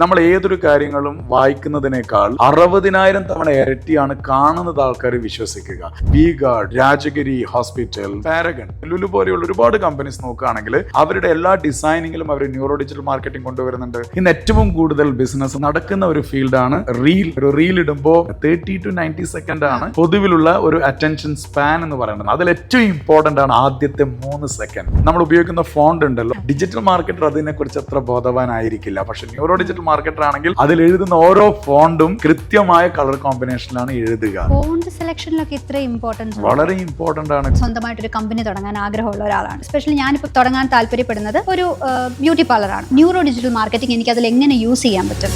നമ്മൾ ഏതൊരു കാര്യങ്ങളും വായിക്കുന്നതിനേക്കാൾ അറുപതിനായിരം തവണ ഇരട്ടിയാണ് കാണുന്നത് ആൾക്കാർ വിശ്വസിക്കുക. V guard Rajagiri hospital Paragon Lulu പോലെയുള്ള ഒരുപാട് കമ്പനീസ് നോക്കുകയാണെങ്കിൽ അവരുടെ എല്ലാ ഡിസൈനിങ്ങിലും അവർ ന്യൂറോ ഡിജിറ്റൽ മാർക്കറ്റിംഗ് കൊണ്ടുവരുന്നുണ്ട്. ഇന്ന് ഏറ്റവും കൂടുതൽ ബിസിനസ് നടക്കുന്ന ഒരു ഫീൽഡാണ് റീൽ. ഒരു റീൽ ഇടുമ്പോൾ തേർട്ടി ടു നയന്റി സെക്കൻഡ് ആണ് പൊതുവിലുള്ള ഒരു അറ്റൻഷൻ സ്പാൻ എന്ന് പറയുന്നത്. അതിൽ ഏറ്റവും ഇമ്പോർട്ടന്റ് ആണ് ആദ്യത്തെ മൂന്ന് സെക്കൻഡ് നമ്മൾ ഉപയോഗിക്കുന്ന ഫോണ്ട് ഉണ്ടല്ലോ. ഡിജിറ്റൽ മാർക്കറ്റർ അതിനെ കുറിച്ച് അത്ര ബോധവാനായിരിക്കില്ല. പക്ഷെ ന്യൂറോ ഡിജിറ്റൽ മാർക്കറ്റർ ആണെങ്കിൽ അതിൽ എഴുതുന്ന ഓരോ ഫോണ്ടും കൃത്യമായ കളർ കോമ്പിനേഷനിലാണ് എഴുതുക. ഫോണ്ട് സെലക്ഷനിലൊക്കെ ഇത്ര ഇമ്പോർട്ടൻസ് വളരെ ഇമ്പോർട്ടന്റ് ആണ്. സ്വന്തമായിട്ട് ഒരു കമ്പനി തുടങ്ങാൻ ആഗ്രഹമുള്ള ഒരാളാണ്. സ്പെഷ്യലി ഞാനിപ്പോൾ തുടങ്ങാൻ താല്പര്യപ്പെടുന്നത് ഒരു ബ്യൂട്ടി പാർലറാണ് ന്യൂറോ ഡിജിറ്റൽ മാർക്കറ്റിംഗ് എനിക്ക് അതിൽ എങ്ങനെ യൂസ് ചെയ്യാൻ പറ്റും?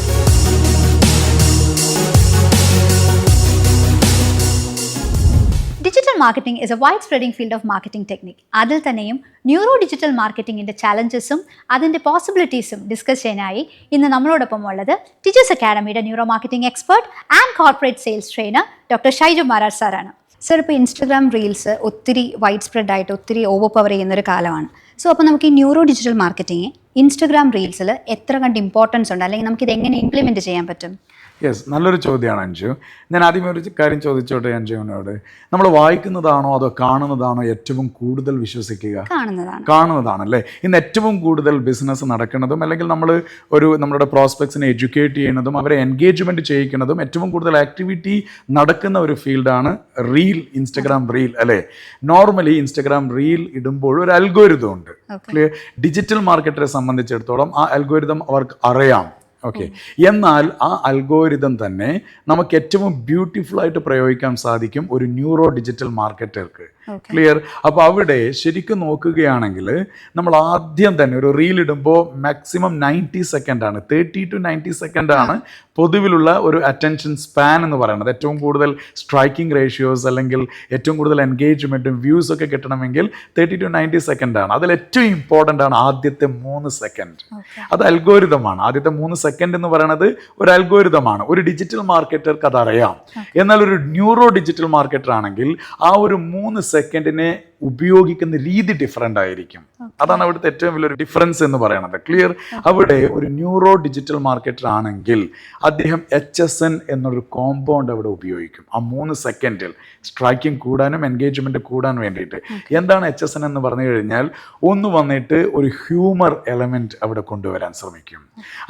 Marketing is a wide spreading field of marketing technique അതിൽ തന്നെയും ന്യൂറോ ഡിജിറ്റൽ മാർക്കറ്റിംഗിന്റെ ചലഞ്ചസും അതിന്റെ പോസിബിലിറ്റീസും ഡിസ്കസ് ചെയ്യാനായി ഇന്ന് നമ്മളോടൊപ്പം ഉള്ളത് teachers അക്കാഡമിയുടെ neuro marketing expert and corporate sales trainer doctor Shaiju Marar സാറാണ് സർ ഇപ്പോൾ ഇൻസ്റ്റഗ്രാം റീൽസ് ഒത്തിരി വൈഡ് സ്പ്രെഡ് ആയിട്ട് ഒത്തിരി ഓവർ പവർ ചെയ്യുന്ന ഒരു കാലമാണ്. സോ അപ്പോൾ നമുക്ക് ഈ ന്യൂറോ ഡിജിറ്റൽ മാർക്കറ്റിംഗ് ഇൻസ്റ്റഗ്രാം റീൽസിൽ എത്ര കണ്ട് ഇമ്പോർട്ടൻസ് ഉണ്ട്? അല്ലെങ്കിൽ നമുക്ക് ഇത് എങ്ങനെ ഇംപ്ലിമെന്റ് ചെയ്യാൻ പറ്റും? യെസ് നല്ലൊരു ചോദ്യമാണ് അഞ്ജു. ഞാൻ ആദ്യമേ ഒരു കാര്യം ചോദിച്ചോട്ടെ അഞ്ജുവിനോട്? നമ്മൾ വായിക്കുന്നതാണോ അതോ കാണുന്നതാണോ ഏറ്റവും കൂടുതൽ വിശ്വസിക്കുക? കാണുന്നതാണ്. കാണുന്നതാണല്ലേ? ഇന്ന് ഏറ്റവും കൂടുതൽ ബിസിനസ് നടക്കുന്നതും അല്ലെങ്കിൽ നമ്മൾ ഒരു നമ്മുടെ പ്രോസ്പെക്ട്സിനെ എഡ്യൂക്കേറ്റ് ചെയ്യുന്നതും അവരെ എൻഗേജ്മെന്റ് ചെയ്യിക്കുന്നതും ഏറ്റവും കൂടുതൽ ആക്ടിവിറ്റി നടക്കുന്ന ഒരു ഫീൽഡാണ് റീൽ ഇൻസ്റ്റഗ്രാം റീൽ അല്ലേ? നോർമലി ഇൻസ്റ്റഗ്രാം റീൽ ഇടുമ്പോൾ ഒരു അൽഗോരിതം ഉണ്ട്. ക്ലിയർ ഡിജിറ്റൽ മാർക്കറ്ററെ സംബന്ധിച്ചിടത്തോളം ആ അൽഗോരിതം അവർക്ക് അറിയാം. ഓക്കെ എന്നാൽ ആ അൽഗോരിതം തന്നെ നമുക്ക് ഏറ്റവും ബ്യൂട്ടിഫുൾ ആയിട്ട് പ്രയോഗിക്കാൻ സാധിക്കും ഒരു ന്യൂറോ ഡിജിറ്റൽ മാർക്കറ്റർക്ക്. ക്ലിയർ അപ്പോൾ അവിടെ ശരിക്കും നോക്കുകയാണെങ്കിൽ നമ്മൾ ആദ്യം തന്നെ ഒരു റീൽ ഇടുമ്പോൾ മാക്സിമം നയന്റി സെക്കൻഡ് ആണ്. തേർട്ടി ടു നയന്റി സെക്കൻഡ് ആണ് പൊതുവിലുള്ള ഒരു അറ്റൻഷൻ സ്പാൻ എന്ന് പറയുന്നത്. ഏറ്റവും കൂടുതൽ സ്ട്രൈക്കിംഗ് റേഷ്യോസ് അല്ലെങ്കിൽ ഏറ്റവും കൂടുതൽ എൻഗേജ്മെന്റും വ്യൂസ് ഒക്കെ കിട്ടണമെങ്കിൽ തേർട്ടി ടു നയന്റി സെക്കൻഡ് ആണ്. അതിൽ ഏറ്റവും ഇമ്പോർട്ടന്റ് ആണ് ആദ്യത്തെ മൂന്ന് സെക്കൻഡ് അത് അൽഗോരിതമാണ് ആദ്യത്തെ മൂന്ന് സെക്കൻഡ് എന്ന് പറയുന്നത് ഒരു അൽഗോരിതമാണ് ഒരു ഡിജിറ്റൽ മാർക്കറ്റർക്ക് അതറിയാം. എന്നാൽ ഒരു ന്യൂറോ ഡിജിറ്റൽ മാർക്കറ്റർ ആണെങ്കിൽ ആ ഒരു മൂന്ന് സെക്കൻഡിനെ ഉപയോഗിക്കുന്ന രീതി ഡിഫറെന്റ് ആയിരിക്കും. അതാണ് അവിടുത്തെ ഏറ്റവും വലിയൊരു ഡിഫറൻസ് എന്ന് പറയുന്നത്. ക്ലിയർ അവിടെ ഒരു ന്യൂറോ ഡിജിറ്റൽ മാർക്കറ്റർ ആണെങ്കിൽ അദ്ദേഹം എച്ച് എസ് എൻ എന്നൊരു കോമ്പൗണ്ട് അവിടെ ഉപയോഗിക്കും. ആ മൂന്ന് സെക്കൻഡിൽ സ്ട്രൈക്കിംഗ് കൂടാനും എൻഗേജ്മെന്റ് കൂടാനും വേണ്ടിയിട്ട്. എന്താണ് എച്ച് എസ് എൻ എന്ന് പറഞ്ഞു കഴിഞ്ഞാൽ ഒന്ന് വന്നിട്ട് ഒരു ഹ്യൂമർ എലമെന്റ് അവിടെ കൊണ്ടുവരാൻ ശ്രമിക്കും.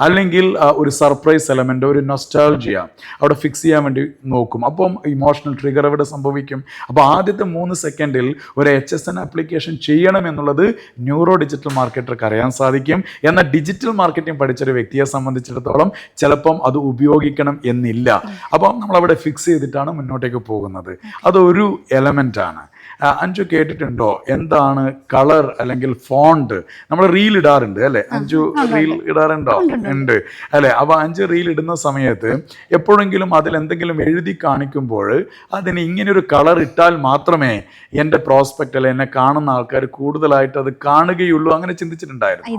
അല്ലെങ്കിൽ ഒരു സർപ്രൈസ് എലമെന്റ് ഒരു നൊസ്റ്റാൾജിയ അവിടെ ഫിക്സ് ചെയ്യാൻ വേണ്ടി നോക്കും. അപ്പം ഇമോഷണൽ ട്രിഗർ അവിടെ സംഭവിക്കും? അപ്പോൾ ആദ്യത്തെ മൂന്ന് സെക്കൻഡിൽ ഒരു എച്ച് എസ് എൻ ആപ്ലിക്കേഷൻ ചെയ്യണം എന്നുള്ളത് ന്യൂറോ ഡിജിറ്റൽ മാർക്കറ്റർക്ക് അറിയാൻ സാധിക്കും. എന്നാൽ ഡിജിറ്റൽ മാർക്കറ്റിംഗ് പഠിച്ചൊരു വ്യക്തിയെ സംബന്ധിച്ചിടത്തോളം ചിലപ്പം അത് ഉപയോഗിക്കണം എന്നില്ല. അപ്പം നമ്മളവിടെ ഫിക്സ് ചെയ്തിട്ടാണ് മുന്നോട്ടേക്ക് പോകുന്നത്. അതൊരു എലമെന്റാണ് അഞ്ചു കേട്ടിട്ടുണ്ടോ? എന്താണ് കളർ അല്ലെങ്കിൽ ഫോണ്ട് നമ്മൾ റീൽ ഇടാറുണ്ട് അല്ലെ? അഞ്ചു റീൽ ഇടാറുണ്ടോ? ഉണ്ട് അല്ലെ? അപ്പൊ അഞ്ച് റീൽ ഇടുന്ന സമയത്ത് എപ്പോഴെങ്കിലും അതിൽ എന്തെങ്കിലും എഴുതി കാണിക്കുമ്പോൾ അതിന് ഇങ്ങനെ ഒരു കളർ ഇട്ടാൽ മാത്രമേ എന്റെ പ്രോസ്പെക്റ്റ് അല്ലെ എന്നെ കാണുന്ന ആൾക്കാർ കൂടുതലായിട്ട് അത് കാണുകയുള്ളൂ. അങ്ങനെ ചിന്തിച്ചിട്ടുണ്ടായിരുന്നു.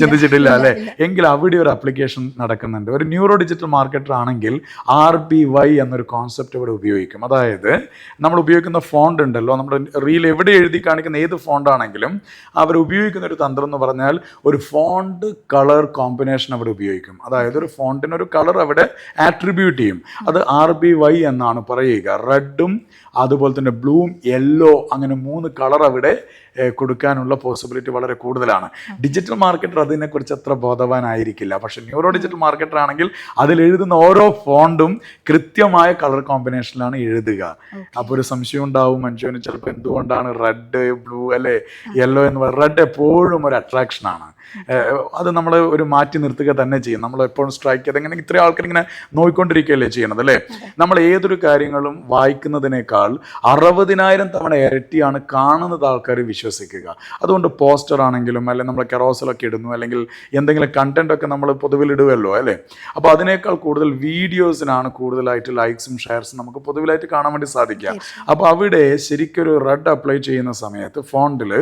ചിന്തിച്ചിട്ടില്ല. അല്ലെ? എങ്കിൽ അവിടെ ഒരു അപ്ലിക്കേഷൻ നടക്കുന്നുണ്ട്. ഒരു ന്യൂറോ ഡിജിറ്റൽ മാർക്കറ്റർ ആണെങ്കിൽ ആർ ബി വൈ എന്നൊരു കോൺസെപ്റ്റ് ഇവിടെ ഉപയോഗിക്കും. അതായത് നമ്മൾ ഉപയോഗിക്കുന്ന ഫോണ്ട് ഉണ്ടല്ലോ. നമ്മുടെ റീൽ എവിടെ എഴുതി കാണിക്കുന്ന ഏത് ഫോണ്ടാണെങ്കിലും അവർ ഉപയോഗിക്കുന്ന ഒരു തന്ത്രം എന്ന് പറഞ്ഞാൽ ഒരു ഫോണ്ട് കളർ കോമ്പിനേഷൻ അവിടെ ഉപയോഗിക്കും. അതായത് ഒരു ഫോണ്ടിന് ഒരു കളർ അവിടെ ആട്രിബ്യൂട്ട് ചെയ്യും. അത് ആർ ബി വൈ എന്നാണ് പറയുക. റെഡും അതുപോലെ തന്നെ ബ്ലൂവും യെല്ലോ അങ്ങനെ മൂന്ന് കളർ അവിടെ കൊടുക്കാനുള്ള പോസിബിലിറ്റി വളരെ കൂടുതലാണ്. ഡിജിറ്റൽ മാർക്കറ്റർ അതിനെക്കുറിച്ച് അത്ര ബോധവാനായിരിക്കില്ല. പക്ഷെ ന്യൂറോ ഡിജിറ്റൽ മാർക്കറ്റർ ആണെങ്കിൽ അതിൽ എഴുതുന്ന ഓരോ ഫോണ്ടും കൃത്യമായ കളർ കോമ്പിനേഷനിലാണ് എഴുതുക. അപ്പോൾ ഒരു സംശയം ഉണ്ടാവും. മനുഷ്യന് ചിലപ്പോൾ എന്തുകൊണ്ടാണ് റെഡ് ബ്ലൂ അല്ലെ യെല്ലോ എന്ന് പറയുന്നത്? റെഡ് എപ്പോഴും ഒരു അട്രാക്ഷനാണ് അത് നമ്മൾ ഒരു മാറ്റി നിർത്തുക തന്നെ ചെയ്യും. നമ്മൾ എപ്പോഴും സ്ട്രൈക്ക് ചെയ്ത് എങ്ങനെ ഇത്രയും ആൾക്കാർ ഇങ്ങനെ നോയിക്കൊണ്ടിരിക്കുകയല്ലേ ചെയ്യണത് അല്ലേ? നമ്മൾ ഏതൊരു കാര്യങ്ങളും വായിക്കുന്നതിനേക്കാൾ അറുപതിനായിരം തവണ ഇരട്ടിയാണ് കാണുന്നത് ആൾക്കാർ വിശ്വസിക്കുക. അതുകൊണ്ട് പോസ്റ്റർ ആണെങ്കിലും അല്ലെങ്കിൽ നമ്മൾ കെറോസലൊക്കെ ഇടുന്നു അല്ലെങ്കിൽ എന്തെങ്കിലും കണ്ടന്റ് ഒക്കെ നമ്മൾ പൊതുവിൽ ഇടുമല്ലോ അല്ലേ? അപ്പോൾ അതിനേക്കാൾ കൂടുതൽ വീഡിയോസിനാണ് കൂടുതലായിട്ട് ലൈക്സും ഷെയർസും നമുക്ക് പൊതുവിലായിട്ട് കാണാൻ വേണ്ടി സാധിക്കുക. അപ്പോൾ അവിടെ ശരിക്കൊരു റെഡ് അപ്ലൈ ചെയ്യുന്ന സമയത്ത് ഫോണ്ടിൽ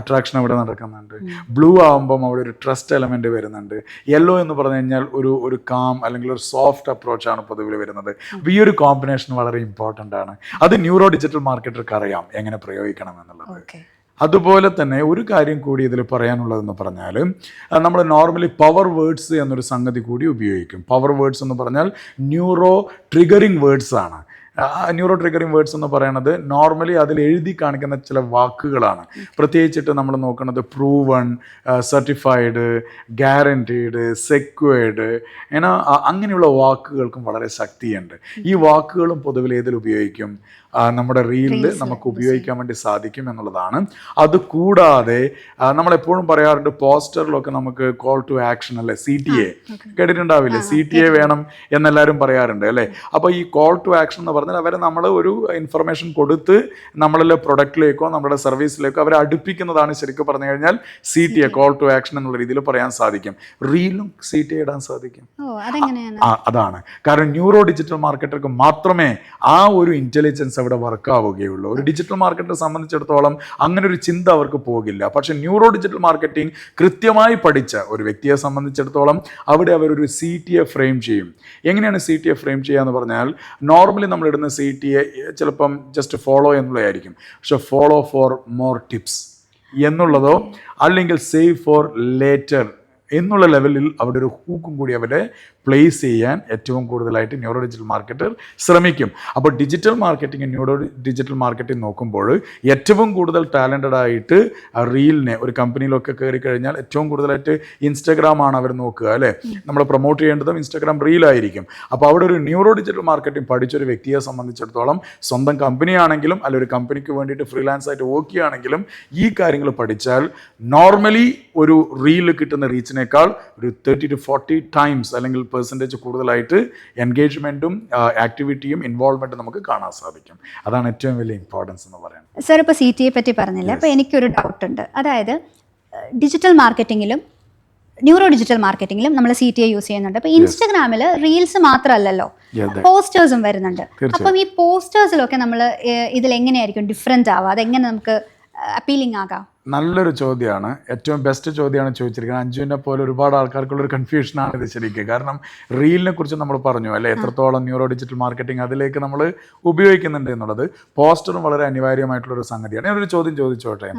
അട്രാക്ഷൻ അവിടെ നടക്കുന്നുണ്ട്. ബ്ലൂ ആകുമ്പം അവിടെ ഒരു ട്രസ്റ്റ് എലമെന്റ് വരുന്നുണ്ട്. യെല്ലോ എന്ന് പറഞ്ഞു കഴിഞ്ഞാൽ ഒരു ഒരു കാം അല്ലെങ്കിൽ ഒരു സോഫ്റ്റ് അപ്രോച്ചാണ് പൊതുവിൽ വരുന്നത്. അപ്പോൾ ഈ ഒരു കോമ്പിനേഷൻ വളരെ ഇമ്പോർട്ടന്റ് ആണ്. അത് ന്യൂറോ ഡിജിറ്റൽ മാർക്കറ്റർക്ക് അറിയാം എങ്ങനെ പ്രയോഗിക്കണം എന്നുള്ളത്. ഓക്കെ. അതുപോലെ തന്നെ ഒരു കാര്യം കൂടി ഇതിൽ പറയാനുള്ളതെന്ന് പറഞ്ഞാൽ നമ്മൾ നോർമലി പവർ വേർഡ്സ് എന്നൊരു സംഗതി കൂടി ഉപയോഗിക്കും. പവർ വേർഡ്സ് എന്ന് പറഞ്ഞാൽ ന്യൂറോ ട്രിഗറിങ് വേർഡ്സ് ആണ്. ന്യൂറോ ട്രിഗറിങ് വേർഡ്സ് എന്ന് പറയുന്നത് നോർമലി അതിൽ എഴുതി കാണിക്കുന്ന ചില വാക്കുകളാണ്. പ്രത്യേകിച്ചിട്ട് നമ്മൾ നോക്കുന്നത് പ്രൂവൺ സർട്ടിഫൈഡ് ഗ്യാരന്റീഡ് സെക്വേഡ് ഏനാ അങ്ങനെയുള്ള വാക്കുകൾക്കും വളരെ ശക്തിയുണ്ട്. ഈ വാക്കുകളും പൊതുവിൽ ഏതിൽ ഉപയോഗിക്കും? നമ്മുടെ റീലിൽ നമുക്ക് ഉപയോഗിക്കാൻ വേണ്ടി സാധിക്കും എന്നുള്ളതാണ്. അത് കൂടാതെ നമ്മളെപ്പോഴും പറയാറുണ്ട് പോസ്റ്ററിലൊക്കെ നമുക്ക് കോൾ ടു ആക്ഷൻ അല്ലെ? സി ടി എ കേട്ടിട്ടുണ്ടാവില്ലേ? സി ടി എ വേണം എന്നെല്ലാവരും പറയാറുണ്ട് അല്ലേ? അപ്പോൾ ഈ കോൾ ടു ആക്ഷൻ എന്ന് പറഞ്ഞാൽ അവരെ നമ്മൾ ഒരു ഇൻഫർമേഷൻ കൊടുത്ത് നമ്മളിലെ പ്രൊഡക്റ്റിലേക്കോ നമ്മുടെ സർവീസിലേക്കോ അവരെ അടുപ്പിക്കുന്നതാണ് ശരിക്കും പറഞ്ഞു കഴിഞ്ഞാൽ C T A call to action എന്നുള്ള രീതിയിൽ പറയാൻ സാധിക്കും. റീലും സി ടി എ ഇടാൻ സാധിക്കും. അതാണ്. കാരണം ന്യൂറോ ഡിജിറ്റൽ മാർക്കറ്റർക്ക് മാത്രമേ ആ ഒരു അവിടെ വർക്ക് ആവുകയുള്ളൂ. ഒരു ഡിജിറ്റൽ മാർക്കറ്റിനെ സംബന്ധിച്ചിടത്തോളം അങ്ങനെ ഒരു ചിന്ത അവർക്ക് പോകില്ല. പക്ഷെ ന്യൂറോ ഡിജിറ്റൽ മാർക്കറ്റിംഗ് കൃത്യമായി പഠിച്ച ഒരു വ്യക്തിയെ സംബന്ധിച്ചിടത്തോളം അവിടെ അവരൊരു സി ടി എ ഫ്രെയിം ചെയ്യും. എങ്ങനെയാണ് സി ടി എ ഫ്രെയിം ചെയ്യുക എന്ന് പറഞ്ഞാൽ നോർമലി നമ്മൾ ഇടുന്ന സി ടി എ ചിലപ്പം ജസ്റ്റ് ഫോളോ എന്നുള്ളതായിരിക്കും. പക്ഷെ ഫോളോ ഫോർ മോർ ടിപ്സ് എന്നുള്ളതോ അല്ലെങ്കിൽ സേവ് ഫോർ ലേറ്റർ എന്നുള്ള ലെവലിൽ അവിടെ ഒരു ഹൂക്കും കൂടി അവരെ പ്ലേസ് ചെയ്യാൻ ഏറ്റവും കൂടുതലായിട്ട് ന്യൂറോ ഡിജിറ്റൽ മാർക്കറ്റർ ശ്രമിക്കും. അപ്പോൾ digital marketing neuro digital marketing നോക്കുമ്പോൾ ഏറ്റവും കൂടുതൽ ടാലന്റഡ് ആയിട്ട് റീലിനെ ഒരു കമ്പനിയിലൊക്കെ കയറി കഴിഞ്ഞാൽ ഏറ്റവും കൂടുതലായിട്ട് ഇൻസ്റ്റാഗ്രാം ആണ് അവർ നോക്കുക അല്ലേ? നമ്മൾ പ്രൊമോട്ട് ചെയ്യേണ്ടതും ഇൻസ്റ്റാഗ്രാം റീലായിരിക്കും അപ്പോൾ അവിടെ ഒരു ന്യൂറോ ഡിജിറ്റൽ മാർക്കറ്റിംഗ് പഠിച്ചൊരു വ്യക്തിയെ സംബന്ധിച്ചിടത്തോളം സ്വന്തം കമ്പനിയാണെങ്കിലും അല്ല ഒരു കമ്പനിക്ക് വേണ്ടിയിട്ട് ഫ്രീലാൻസ് ആയിട്ട് വർക്ക് ചെയ്യുകയാണെങ്കിലും ഈ കാര്യങ്ങൾ പഠിച്ചാൽ നോർമലി ഒരു റീൽ കിട്ടുന്ന റീച്ചിനേക്കാൾ ഒരു തേർട്ടി ടു ഫോർട്ടി ടൈംസ് അല്ലെങ്കിൽ പെർസെന്റേജ് കൂടുതലായിട്ട് എൻഗേജ്മെന്റും ആക്ടിവിറ്റിയും ഇൻവോൾവ്മെന്റും നമുക്ക് കാണാൻ സാധിക്കും. അതാണ് ഏറ്റവും വലിയ ഇമ്പോർട്ടൻസ് എന്ന് പറയുന്നത്. സർ ഇപ്പോൾ സി ടി എ പറ്റി പറഞ്ഞില്ല? അപ്പോൾ എനിക്കൊരു ഡൗട്ട് ഉണ്ട്. അതായത് ഡിജിറ്റൽ മാർക്കറ്റിങ്ങിലും ന്യൂറോ ഡിജിറ്റൽ മാർക്കറ്റിങ്ങിലും നമ്മൾ സി ടി എ യൂസ് ചെയ്യുന്നുണ്ട്. അപ്പോൾ ഇൻസ്റ്റഗ്രാമിൽ റീൽസ് മാത്രമല്ലല്ലോ? പോസ്റ്റേഴ്സും വരുന്നുണ്ട്. അപ്പം ഈ പോസ്റ്റേഴ്സിലൊക്കെ നമ്മൾ ഇതിൽ എങ്ങനെയായിരിക്കും ഡിഫറെന്റ് ആവുക? അതെങ്ങനെ നമുക്ക് അപ്പീലിംഗ് ആകാം? നല്ലൊരു ചോദ്യമാണ്. ഏറ്റവും ബെസ്റ്റ് ചോദ്യമാണ് ചോദിച്ചിരിക്കുന്നത്. അഞ്ജുവിനെ പോലെ ഒരുപാട് ആൾക്കാർക്കുള്ള ഒരു കൺഫ്യൂഷനാണ് ഇത് ശരിക്കും. കാരണം റീലിനെ കുറിച്ച് നമ്മൾ പറഞ്ഞു അല്ലെ? എത്രത്തോളം ന്യൂറോ ഡിജിറ്റൽ മാർക്കറ്റിംഗ് അതിലേക്ക് നമ്മൾ ഉപയോഗിക്കുന്നുണ്ട് എന്നുള്ളത് പോസ്റ്ററും വളരെ അനിവാര്യമായിട്ടുള്ള ഒരു സംഗതിയാണ്. ഞാനൊരു ചോദ്യം ചോദിച്ചോട്ടെ?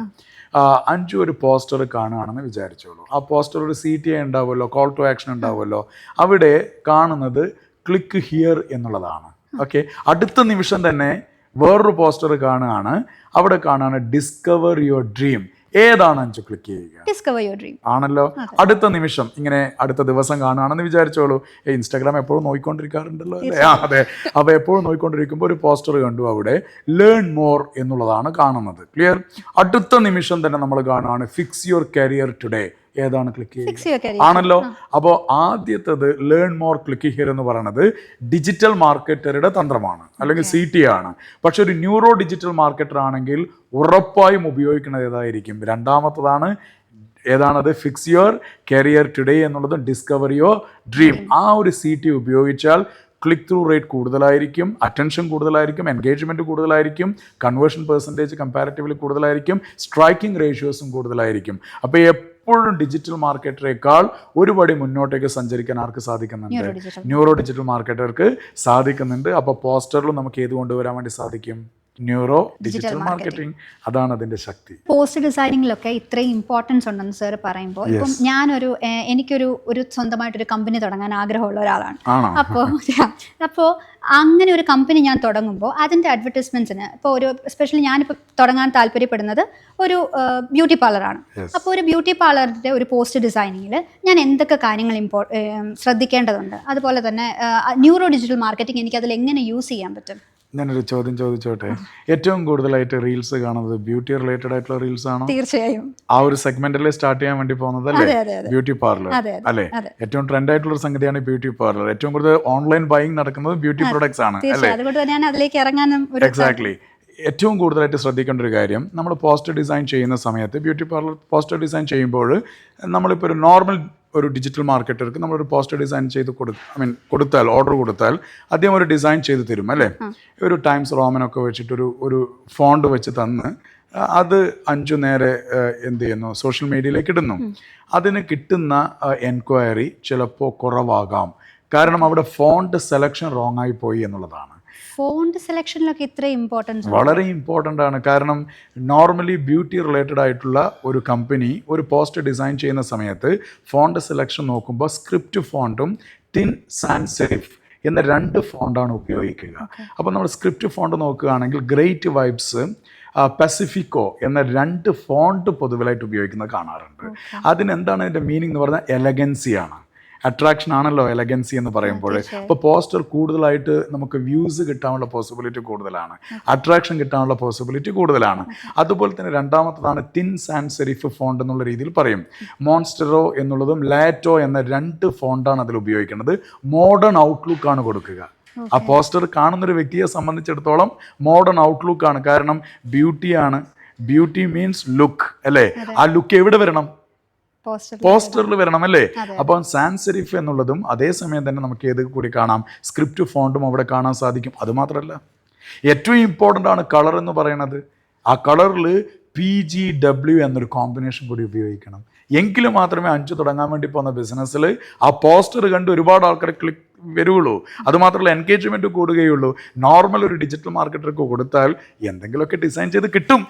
അഞ്ചു ഒരു പോസ്റ്റർ കാണുകയാണെന്ന് വിചാരിച്ചോളൂ. ആ പോസ്റ്റർ ഒരു സി ടി ഐ ഉണ്ടാവുമല്ലോ കോൾ ടു ആക്ഷൻ ഉണ്ടാവുമല്ലോ. അവിടെ കാണുന്നത് ക്ലിക്ക് ഹിയർ എന്നുള്ളതാണ്. ഓക്കെ അടുത്ത നിമിഷം തന്നെ വേറൊരു പോസ്റ്റർ കാണുകയാണ്. അവിടെ കാണുകയാണ് ഡിസ്കവർ യുവർ ഡ്രീം ഏതാണ് അഞ്ചു ക്ലിക്ക് ചെയ്യുക? ഡിസ്കവർ യുവർ ഡ്രീം ആണല്ലോ? അടുത്ത നിമിഷം ഇങ്ങനെ അടുത്ത ദിവസം കാണുകയാണെന്ന് വിചാരിച്ചോളൂ. ഇൻസ്റ്റാഗ്രാം എപ്പോഴും നോക്കിക്കൊണ്ടിരിക്കാറുണ്ടല്ലോ അല്ലേ? അതെ. അപ്പോൾ എപ്പോഴും നോക്കിക്കൊണ്ടിരിക്കുമ്പോൾ ഒരു പോസ്റ്റർ കണ്ടു അവിടെ ലേൺ മോർ എന്നുള്ളതാണ് കാണുന്നത്. ക്ലിയർ അടുത്ത നിമിഷം തന്നെ നമ്മൾ കാണുകയാണ് ഫിക്സ് യുവർ കരിയർ ടുഡേ ഏതാണ് ക്ലിക്ക് ചെയ്യുക? ആണല്ലോ. അപ്പോൾ ആദ്യത്തത് ലേൺ മോർ ക്ലിക്ക് ഹിയർ എന്ന് പറയുന്നത് ഡിജിറ്റൽ മാർക്കറ്ററുടെ തന്ത്രമാണ്. അല്ലെങ്കിൽ സി ടി ആണ്. പക്ഷെ ഒരു ന്യൂറോ ഡിജിറ്റൽ മാർക്കറ്റർ ആണെങ്കിൽ ഉറപ്പായും ഉപയോഗിക്കുന്നത് ഏതായിരിക്കും? രണ്ടാമത്തതാണ് ഏതാണത്? ഫിക്സ് യുവർ കരിയർ ടുഡേ എന്നുള്ളത് ഡിസ്കവർ യുവർ ഡ്രീം ആ ഒരു സി ടി ഉപയോഗിച്ചാൽ ക്ലിക്ക് ത്രൂ റേറ്റ് കൂടുതലായിരിക്കും അറ്റൻഷൻ കൂടുതലായിരിക്കും എൻഗേജ്മെന്റ് കൂടുതലായിരിക്കും കൺവേർഷൻ പെർസെന്റേജ് കമ്പാരിറ്റീവ്ലി കൂടുതലായിരിക്കും സ്ട്രൈക്കിംഗ് റേഷ്യോസും കൂടുതലായിരിക്കും. അപ്പോൾ എപ്പോഴും ഡിജിറ്റൽ മാർക്കറ്ററേക്കാൾ ഒരുപടി മുന്നോട്ടേക്ക് സഞ്ചരിക്കാൻ ആർക്ക് സാധിക്കുന്നുണ്ട്? ന്യൂറോ ഡിജിറ്റൽ മാർക്കറ്റർക്ക് സാധിക്കുന്നുണ്ട്. അപ്പോൾ പോസ്റ്ററിലും നമുക്ക് ഏത് കൊണ്ടുവരാൻ വേണ്ടി സാധിക്കും? ന്യൂറോ ഡിജിറ്റൽ മാർക്കറ്റിംഗ് അതാണ് അതിന്റെ ശക്തി. പോസ്റ്റ് ഡിസൈനിങ്ങിലൊക്കെ ഇത്രയും ഇമ്പോർട്ടൻസ് ഉണ്ടെന്ന് സാർ പറയുമ്പോൾ ഇപ്പം ഞാനൊരു എനിക്കൊരു ഒരു സ്വന്തമായിട്ടൊരു കമ്പനി തുടങ്ങാൻ ആഗ്രഹമുള്ള ഒരാളാണ്. അപ്പോ അപ്പോ അപ്പോൾ അങ്ങനെ ഒരു കമ്പനി ഞാൻ തുടങ്ങുമ്പോൾ അതിന്റെ അഡ്വർടൈസ്മെന്റ്സിന് ഇപ്പോൾ ഒരു സ്പെഷ്യലി ഞാനിപ്പോൾ തുടങ്ങാൻ താല്പര്യപ്പെടുന്നത് ഒരു ബ്യൂട്ടി പാർലറാണ്. അപ്പോൾ ഒരു ബ്യൂട്ടി പാർലറിന്റെ ഒരു പോസ്റ്റ് ഡിസൈനിങ്ങിൽ ഞാൻ എന്തൊക്കെ കാര്യങ്ങൾ ഇമ്പോ ശ്രദ്ധിക്കേണ്ടതുണ്ട്? അതുപോലെ തന്നെ ന്യൂറോ ഡിജിറ്റൽ മാർക്കറ്റിംഗ് എനിക്ക് അതിൽ എങ്ങനെ യൂസ് ചെയ്യാൻ പറ്റും? ഞാനൊരു ചോദ്യം ചോദിച്ചോട്ടെ? ഏറ്റവും കൂടുതലായിട്ട് റീൽസ് കാണുന്നത് ബ്യൂട്ടി റിലേറ്റഡ് ആയിട്ടുള്ള റീൽസ് ആണോ? തീർച്ചയായും. ആ ഒരു സെഗ്മെന്റിൽ സ്റ്റാർട്ട് ചെയ്യാൻ വേണ്ടി പോകുന്നത് അല്ലേ. ബ്യൂട്ടി പാർലർ അല്ലേ? ഏറ്റവും ട്രെൻഡ് ആയിട്ടുള്ള ഒരു സംഗതിയാണ് ബ്യൂട്ടി പാർലർ. ഏറ്റവും കൂടുതൽ ഓൺലൈൻ ബൈങ് നടക്കുന്നത് ബ്യൂട്ടി പ്രൊഡക്ട്സ് ആണ് അല്ലേ? അതുകൊണ്ട് അതിലേക്ക് ഇറങ്ങാനും എക്സാക്ട്ലി ഏറ്റവും കൂടുതലായിട്ട് ശ്രദ്ധിക്കേണ്ട ഒരു കാര്യം നമ്മൾ പോസ്റ്റർ ഡിസൈൻ ചെയ്യുന്ന സമയത്ത് ബ്യൂട്ടി പാർലർ പോസ്റ്റർ ഡിസൈൻ ചെയ്യുമ്പോൾ നമ്മളിപ്പോൾ ഒരു നോർമൽ ഒരു ഡിജിറ്റൽ മാർക്കറ്റർക്ക് നമ്മളൊരു പോസ്റ്റർ ഡിസൈൻ ചെയ്ത് കൊടു ഐ മീൻ കൊടുത്താൽ ഓർഡർ കൊടുത്താൽ അദ്ദേഹം ഒരു ഡിസൈൻ ചെയ്ത് തരും അല്ലേ? ഒരു ടൈംസ് റോമനൊക്കെ വെച്ചിട്ടൊരു ഒരു ഫോണ്ട് വെച്ച് തന്ന് അത് അഞ്ചു നേരെ എന്ത് ചെയ്യുന്നു? സോഷ്യൽ മീഡിയയിലേക്ക് ഇടുന്നു. അതിന് കിട്ടുന്ന എൻക്വയറി ചിലപ്പോൾ കുറവാകാം. കാരണം അവിടെ ഫോണ്ട് സെലക്ഷൻ റോങ് ആയി പോയി എന്നുള്ളതാണ്. ഫോണ്ട് സെലക്ഷനിലൊക്കെ ഇത്ര ഇമ്പോർട്ടൻസ് വളരെ ഇമ്പോർട്ടന്റ് ആണ്. കാരണം നോർമലി ബ്യൂട്ടി റിലേറ്റഡ് ആയിട്ടുള്ള ഒരു കമ്പനി ഒരു പോസ്റ്റ് ഡിസൈൻ ചെയ്യുന്ന സമയത്ത് ഫോണ്ട് സെലക്ഷൻ നോക്കുമ്പോൾ സ്ക്രിപ്റ്റ് ഫോണ്ടും തിൻ സാൻഡ് സെരിഫ് എന്ന രണ്ട് ഫോണ്ടാണ് ഉപയോഗിക്കുക. അപ്പോൾ നമ്മൾ സ്ക്രിപ്റ്റ് ഫോണ്ട് നോക്കുകയാണെങ്കിൽ ഗ്രേറ്റ് വൈബ്സ് പസിഫിക്കോ എന്ന രണ്ട് ഫോണ്ട് പൊതുവിലായിട്ട് ഉപയോഗിക്കുന്നത് കാണാറുണ്ട്. അതിനെന്താണ് അതിന്റെ മീനിങ് എന്ന് പറഞ്ഞാൽ എലഗൻസിയാണ് അട്രാക്ഷൻ ആണല്ലോ എലഗൻസി എന്ന് പറയുമ്പോൾ. അപ്പോൾ പോസ്റ്റർ കൂടുതലായിട്ട് നമുക്ക് വ്യൂസ് കിട്ടാനുള്ള പോസിബിലിറ്റി കൂടുതലാണ്. അട്രാക്ഷൻ കിട്ടാനുള്ള പോസിബിലിറ്റി കൂടുതലാണ്. അതുപോലെ തന്നെ രണ്ടാമത്തതാണ് തിൻ സാൻഡ് സെരിഫ് ഫോണ്ട് എന്നുള്ള രീതിയിൽ പറയും. മോൺസ്റ്ററോ എന്നുള്ളതും ലാറ്റോ എന്ന രണ്ട് ഫോണ്ടാണ് അതിൽ ഉപയോഗിക്കുന്നത്. മോഡേൺ ഔട്ട്ലുക്ക് ആണ് കൊടുക്കുക. ആ പോസ്റ്റർ കാണുന്ന ഒരു വ്യക്തിയെ സംബന്ധിച്ചിടത്തോളം മോഡേൺ ഔട്ട്ലുക്ക് ആണ്. കാരണം ബ്യൂട്ടിയാണ് ബ്യൂട്ടി മീൻസ് ലുക്ക് അല്ലേ? ആ ലുക്ക് എവിടെ വരണം? പോസ്റ്ററിൽ വരണം. അല്ലേ അപ്പം സാൻസെരിഫ് എന്നുള്ളതും അതേസമയം തന്നെ നമുക്ക് ഏത് കൂടി കാണാം? സ്ക്രിപ്റ്റ് ഫോണ്ടും അവിടെ കാണാൻ സാധിക്കും. അതുമാത്രമല്ല ഏറ്റവും ഇമ്പോർട്ടന്റ് ആണ് കളർ എന്ന് പറയുന്നത്. ആ കളറിൽ പി ജി ഡബ്ല്യു എന്നൊരു കോമ്പിനേഷൻ കൂടി ഉപയോഗിക്കണം. എങ്കിലും മാത്രമേ അഞ്ച് തുടങ്ങാൻ വേണ്ടി പോകുന്ന ബിസിനസ്സിൽ ആ പോസ്റ്റർ കണ്ട് ഒരുപാട് ആൾക്കാർ ക്ലിക്ക് വരുള്ളൂ അതുമാത്രമല്ല എൻഗേജ്മെന്റ് കൂടുകയുള്ളൂ. നോർമൽ ഒരു ഡിജിറ്റൽ മാർക്കറ്റർക്ക് കൊടുത്താൽ എന്തെങ്കിലുമൊക്കെ ഡിസൈൻ ചെയ്ത് കിട്ടും.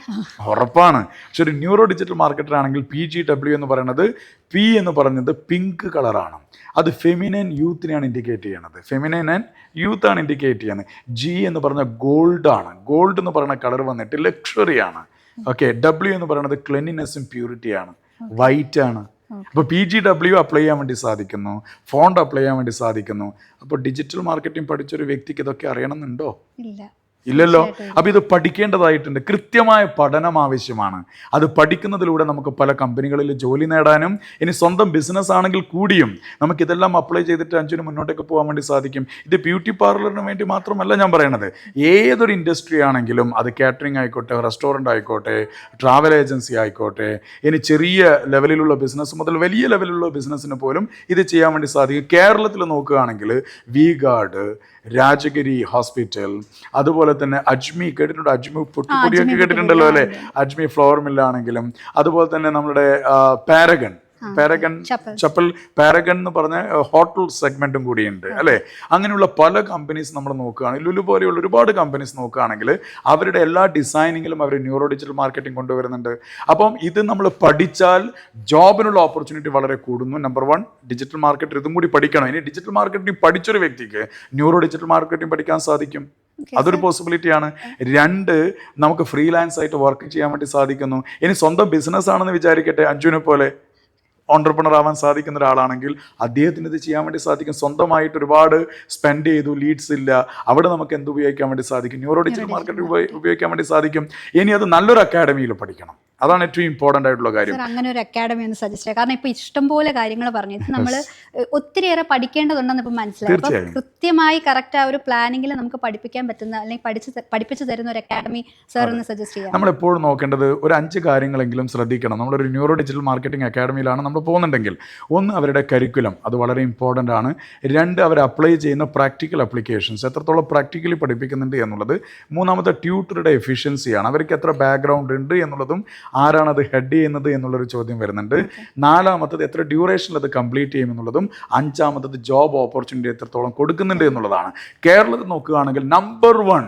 ഉറപ്പാണ്. പക്ഷെ ഒരു ന്യൂറോ ഡിജിറ്റൽ മാർക്കറ്റർ ആണെങ്കിൽ പി ജി ഡബ്ല്യു എന്ന് പറയുന്നത് പി എന്ന് പറയുന്നത് പിങ്ക് കളറാണ് അത് ഫെമിനൈൻ യൂത്തിനെയാണ് ഇൻഡിക്കേറ്റ് ചെയ്യണത്. ഫെമിനൈൻ ആൻഡ് യൂത്ത് ആണ് ഇൻഡിക്കേറ്റ് ചെയ്യുന്നത് ജി എന്ന് പറഞ്ഞ ഗോൾഡ് ആണ്. ഗോൾഡ് എന്ന് പറയുന്ന കളർ വന്നിട്ട് ലക്ഷറി ആണ്. ഓക്കെ ഡബ്ല്യു എന്ന് പറയുന്നത് ക്ലെനിനെസ്സും പ്യൂരിറ്റിയാണ് വൈറ്റ് ആണ്. അപ്പോൾ പി ജി ഡബ്ല്യു അപ്ലൈ ചെയ്യാൻ വേണ്ടി സാധിക്കുന്നു. ഫോണ്ട് അപ്ലൈ ചെയ്യാൻ വേണ്ടി സാധിക്കുന്നു. അപ്പോൾ ഡിജിറ്റൽ മാർക്കറ്റിംഗ് പഠിച്ചൊരു വ്യക്തിക്ക് ഇതൊക്കെ അറിയണമെന്നുണ്ടോ? ഇല്ല. ഇല്ലല്ലോ? അപ്പൊ ഇത് പഠിക്കേണ്ടതായിട്ടുണ്ട്. കൃത്യമായ പഠനം ആവശ്യമാണ്. അത് പഠിക്കുന്നതിലൂടെ നമുക്ക് പല കമ്പനികളിൽ ജോലി നേടാനും ഇനി സ്വന്തം ബിസിനസ് ആണെങ്കിൽ കൂടിയും നമുക്ക് ഇതെല്ലാം അപ്ലൈ ചെയ്തിട്ട് അഞ്ചിന് മുന്നോട്ടേക്ക് പോകാൻ വേണ്ടി സാധിക്കും. ഇത് ബ്യൂട്ടി പാർലറിന് വേണ്ടി മാത്രമല്ല ഞാൻ പറയണത്. ഏതൊരു ഇൻഡസ്ട്രി ആണെങ്കിലും അത് കാറ്ററിംഗ് ആയിക്കോട്ടെ റെസ്റ്റോറന്റ് ആയിക്കോട്ടെ ട്രാവൽ ഏജൻസി ആയിക്കോട്ടെ ഇനി ചെറിയ ലെവലിലുള്ള ബിസിനസ് മുതൽ വലിയ ലെവലിലുള്ള ബിസിനസ്സിന് പോലും ഇത് ചെയ്യാൻ വേണ്ടി സാധിക്കും. കേരളത്തിൽ നോക്കുകയാണെങ്കിൽ വി ഗാർഡ് രാജഗിരി ഹോസ്പിറ്റൽ. അതുപോലെ തന്നെ അജ്മി കേട്ടിട്ടുണ്ട്? അജ്മി പൊട്ടിപ്പൊടിയൊക്കെ കേട്ടിട്ടുണ്ടല്ലോ അല്ലേ? അജ്മി ഫ്ലോർ മില്ലാണെങ്കിലും അതുപോലെ തന്നെ നമ്മുടെ പാരഗൺ. പാരഗൺ ചപ്പൽ. പാരഗൺ എന്ന് പറഞ്ഞ ഹോട്ടൽ സെഗ്മെന്റും കൂടിയുണ്ട് അല്ലേ? അങ്ങനെയുള്ള പല കമ്പനീസ് നമ്മൾ നോക്കുകയാണെങ്കിൽ ലുലു പോലെയുള്ള ഒരുപാട് കമ്പനീസ് നോക്കുകയാണെങ്കിൽ അവരുടെ എല്ലാ ഡിസൈനിങ്ങിലും അവർ ന്യൂറോ ഡിജിറ്റൽ മാർക്കറ്റിംഗ് കൊണ്ടുവരുന്നുണ്ട്. അപ്പം ഇത് നമ്മൾ പഠിച്ചാൽ ജോബിനുള്ള ഓപ്പർച്യൂണിറ്റി വളരെ കൂടുന്നു. നമ്പർ വൺ ഡിജിറ്റൽ മാർക്കറ്റ് ഇതും കൂടി പഠിക്കണം. ഇനി ഡിജിറ്റൽ മാർക്കറ്റിംഗ് പഠിച്ചൊരു വ്യക്തിക്ക് ന്യൂറോ ഡിജിറ്റൽ മാർക്കറ്റിംഗ് പഠിക്കാൻ സാധിക്കും? അതൊരു പോസിബിലിറ്റി ആണ്. രണ്ട് നമുക്ക് ഫ്രീലാൻസ് ആയിട്ട് വർക്ക് ചെയ്യാൻ വേണ്ടി സാധിക്കുന്നു. ഇനി സ്വന്തം ബിസിനസ് ആണെന്ന് വിചാരിക്കട്ടെ അഞ്ജുനെ പോലെ. ഓണ്ടർപ്രണർ ആവാൻ സാധിക്കുന്ന ഒരാളാണെങ്കിൽ അദ്ദേഹത്തിന് ഇത് ചെയ്യാൻ വേണ്ടി സാധിക്കും. സ്വന്തമായിട്ട് ഒരുപാട് സ്പെൻഡ് ചെയ്തു ലീഡ്സ് ഇല്ല. അവിടെ നമുക്ക് എന്ത് ഉപയോഗിക്കാൻ വേണ്ടി സാധിക്കും? ന്യൂറോ ഡിജിറ്റൽ മാർക്കറ്റ് ഉപയോഗിക്കാൻ വേണ്ടി സാധിക്കും. ഇനി അത് നല്ലൊരു അക്കാഡമിയിൽ പഠിക്കണം. അതാണ് ഏറ്റവും ഇമ്പോർട്ടന്റ് ആയിട്ടുള്ള കാര്യം. അങ്ങനെ ഒരു അക്കാഡമി ഒന്ന് സജസ്റ്റ് ചെയ്യാം. കാരണം ഇപ്പൊ ഇഷ്ടംപോലെ കാര്യങ്ങൾ പറഞ്ഞു. നമ്മൾ ഒത്തിരിയേറെ പഠിക്കേണ്ടതുണ്ടെന്ന് ഇപ്പൊ മനസ്സിലായി. അപ്പൊ കൃത്യമായി കറക്റ്റ് ആ ഒരു പ്ലാനിങ്ങിൽ നമുക്ക് പഠിപ്പിക്കാൻ പറ്റുന്ന അല്ലെങ്കിൽ പഠിച്ച് പഠിപ്പിച്ചു തരുന്ന ഒരു അക്കാഡമി സാർ ഒന്ന് സജസ്റ്റ് ചെയ്യാം നമ്മൾ എപ്പോഴും നോക്കേണ്ടത് ഒരു അഞ്ച് കാര്യങ്ങളെങ്കിലും ശ്രദ്ധിക്കണം. നമ്മളൊരു ന്യൂറോ ഡിജിറ്റൽ മാർക്കറ്റിംഗ് അക്കാഡമിയിലാണ് നമ്മൾ പോകുന്നുണ്ടെങ്കിൽ ഒന്ന് അവരുടെ കരിക്കുലം അത് വളരെ ഇമ്പോർട്ടന്റ് ആണ്. രണ്ട് അവർ അപ്ലൈ ചെയ്യുന്ന പ്രാക്ടിക്കൽ അപ്ലിക്കേഷൻസ് എത്രത്തോളം പ്രാക്ടിക്കലി പഠിപ്പിക്കുന്നുണ്ട് എന്നുള്ളത്. മൂന്നാമത്തെ ട്യൂട്ടറുടെ എഫിഷ്യൻസിയാണ് അവർക്ക് എത്ര ബാക്ക്ഗ്രൗണ്ട് ഉണ്ട് എന്നുള്ളതും ആരാണ് അത് ഹെഡ് ചെയ്യുന്നത് എന്നുള്ളൊരു ചോദ്യം വരുന്നുണ്ട്. നാലാമത്തത് എത്ര ഡ്യൂറേഷനിൽ അത് കംപ്ലീറ്റ് ചെയ്യും എന്നുള്ളതും അഞ്ചാമത്തത് ജോബ് ഓപ്പർച്യൂണിറ്റി എത്രത്തോളം കൊടുക്കുന്നുണ്ട് എന്നുള്ളതാണ്. കേരളത്തിൽ നോക്കുകയാണെങ്കിൽ number one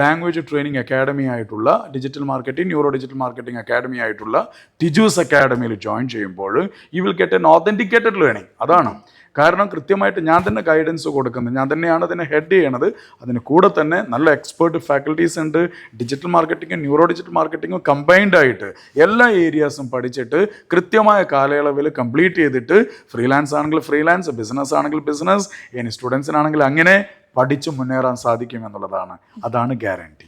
language training academy ആയിട്ടുള്ള digital marketing neuro digital marketing academy ആയിട്ടുള്ള ടിജൂസ് അക്കാഡമിയിൽ ജോയിൻ ചെയ്യുമ്പോൾ you will get an authenticated learning അതാണ്. കാരണം കൃത്യമായിട്ട് ഞാൻ തന്നെ ഗൈഡൻസ് കൊടുക്കുന്നത് ഞാൻ തന്നെയാണ് അതിനെ ഹെഡ് ചെയ്യണത്. അതിന് കൂടെ തന്നെ നല്ല എക്സ്പേർട്ട് ഫാക്കൽറ്റീസ് ഉണ്ട്. ഡിജിറ്റൽ മാർക്കറ്റിങ്ങും ന്യൂറോ ഡിജിറ്റൽ മാർക്കറ്റിങ്ങും കമ്പൈൻഡ് ആയിട്ട് എല്ലാ ഏരിയാസും പഠിച്ചിട്ട് കൃത്യമായ കാലയളവിൽ കംപ്ലീറ്റ് ചെയ്തിട്ട് ഫ്രീലാൻസ് ആണെങ്കിൽ ഫ്രീലാൻസ് ബിസിനസ് ആണെങ്കിൽ ബിസിനസ് ഇനി സ്റ്റുഡൻസിനാണെങ്കിൽ അങ്ങനെ പഠിച്ചു മുന്നേറാൻ സാധിക്കും എന്നുള്ളതാണ് അതാണ് ഗ്യാരണ്ടി.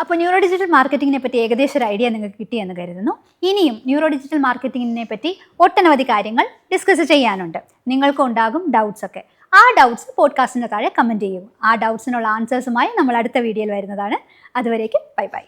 അപ്പോൾ ന്യൂറോ ഡിജിറ്റൽ മാർക്കറ്റിങ്ങിനെ പറ്റി ഏകദേശം ഒരു ഐഡിയ നിങ്ങൾക്ക് കിട്ടിയെന്ന് കരുതുന്നു. ഇനിയും ന്യൂറോ ഡിജിറ്റൽ മാർക്കറ്റിങ്ങിനെ പറ്റി ഒട്ടനവധി കാര്യങ്ങൾ ഡിസ്കസ് ചെയ്യാനുണ്ട്. നിങ്ങൾക്കും ഉണ്ടാകും ഡൗട്ട്സ് ഒക്കെ. ആ ഡൗട്ട്സ് പോഡ്കാസ്റ്റിന് താഴെ കമന്റ് ചെയ്യും. ആ ഡൗട്ട്സിനുള്ള ആൻസേഴ്സുമായി നമ്മൾ അടുത്ത വീഡിയോയിൽ വരുന്നതാണ്. അതുവരേക്കും ബൈ ബൈ